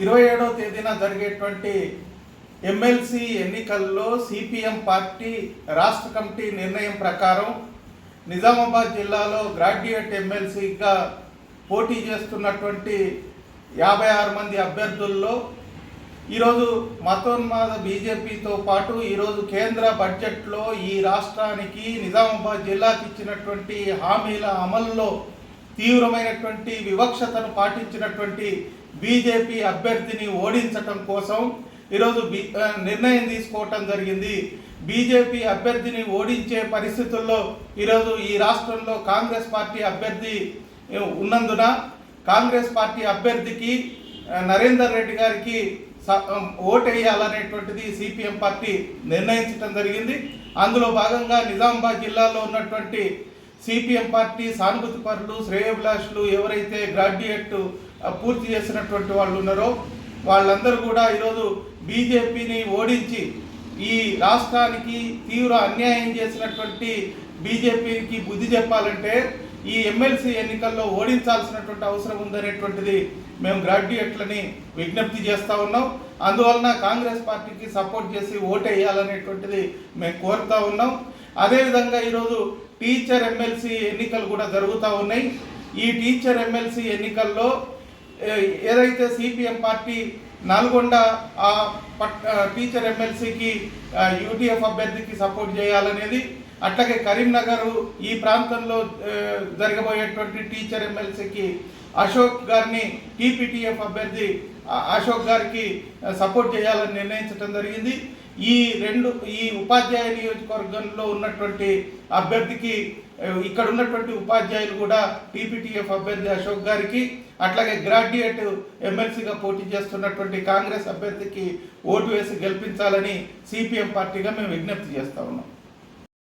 ఇరవై ఏడవ తేదీన జరిగేటువంటి ఎమ్మెల్సీ ఎన్నికల్లో సిపిఎం పార్టీ రాష్ట్ర కమిటీ నిర్ణయం ప్రకారం నిజామాబాద్ జిల్లాలో గ్రాడ్యుయేట్ ఎమ్మెల్సీగా పోటీ చేస్తున్నటువంటి యాభై ఆరు మంది అభ్యర్థుల్లో ఈరోజు మతోన్మాద బీజేపీతో పాటు ఈరోజు కేంద్ర బడ్జెట్లో ఈ రాష్ట్రానికి నిజామాబాద్ జిల్లాకి ఇచ్చినటువంటి హామీల అమల్లో తీవ్రమైనటువంటి వివక్షతను పాటించినటువంటి బీజేపీ అభ్యర్థిని ఓడించటం కోసం ఈరోజు నిర్ణయం తీసుకోవటం జరిగింది. బీజేపీ అభ్యర్థిని ఓడించే పరిస్థితుల్లో ఈరోజు ఈ రాష్ట్రంలో కాంగ్రెస్ పార్టీ అభ్యర్థి ఉన్నందున కాంగ్రెస్ పార్టీ అభ్యర్థికి నరేందర్ రెడ్డి గారికి ఓటేయాలనేటువంటిది సిపిఎం పార్టీ నిర్ణయించడం జరిగింది. అందులో భాగంగా నిజామాబాద్ జిల్లాలో ఉన్నటువంటి సిపిఎం పార్టీ సానుభూతి పరులు శ్రేయోభిలాషులు ఎవరైతే గ్రాడ్యుయేట్ పూర్తి చేసినటువంటి వాళ్ళు ఉన్నారో వాళ్ళందరూ కూడా ఈరోజు బీజేపీని ఓడించి ఈ రాష్ట్రానికి తీవ్ర అన్యాయం చేసినటువంటి బీజేపీకి బుద్ధి చెప్పాలంటే ఈ ఎమ్మెల్సీ ఎన్నికల్లో ఓడించాల్సినటువంటి అవసరం ఉందనేటువంటిది మేము గ్రాడ్యుయేట్లని విజ్ఞప్తి చేస్తూ ఉన్నాం. అందువలన కాంగ్రెస్ పార్టీకి సపోర్ట్ చేసి ఓటేయాలనేటువంటిది మేము కోరుతా ఉన్నాం. అదేవిధంగా ఈరోజు టీచర్ ఎమ్మెల్సీ ఎన్నికలు కూడా జరుగుతూ ఉన్నాయి. ఈ టీచర్ ఎమ్మెల్సీ ఎన్నికల్లో ఏదైతే సిపిఎం పార్టీ నల్గొండ ఆ పట్ టీచర్ ఎమ్మెల్సీకి యూటీఎఫ్ అభ్యర్థికి సపోర్ట్ చేయాలనేది అట్లాగే కరీంనగర్ ఈ ప్రాంతంలో జరగబోయేటువంటి టీచర్ ఎమ్మెల్సీకి అశోక్ గారిని టీపీటీఎఫ్ అభ్యర్థి అశోక్ గారికి సపోర్ట్ చేయాలని నిర్ణయించడం జరిగింది. ఈ రెండు ఈ ఉపాధ్యాయ నియోజకవర్గంలో ఉన్నటువంటి అభ్యర్థికి ఇక్కడ ఉన్నటువంటి ఉపాధ్యాయులు కూడా టీపీటీఎఫ్ అభ్యర్థి అశోక్ గారికి అట్లాగే గ్రాడ్యుయేట్ ఎమ్మెల్సీగా పోటీ చేస్తున్నటువంటి కాంగ్రెస్ అభ్యర్థికి ఓటు వేసి గెలిపించాలని సిపిఎం పార్టీగా మేము విజ్ఞప్తి చేస్తా ఉన్నాం.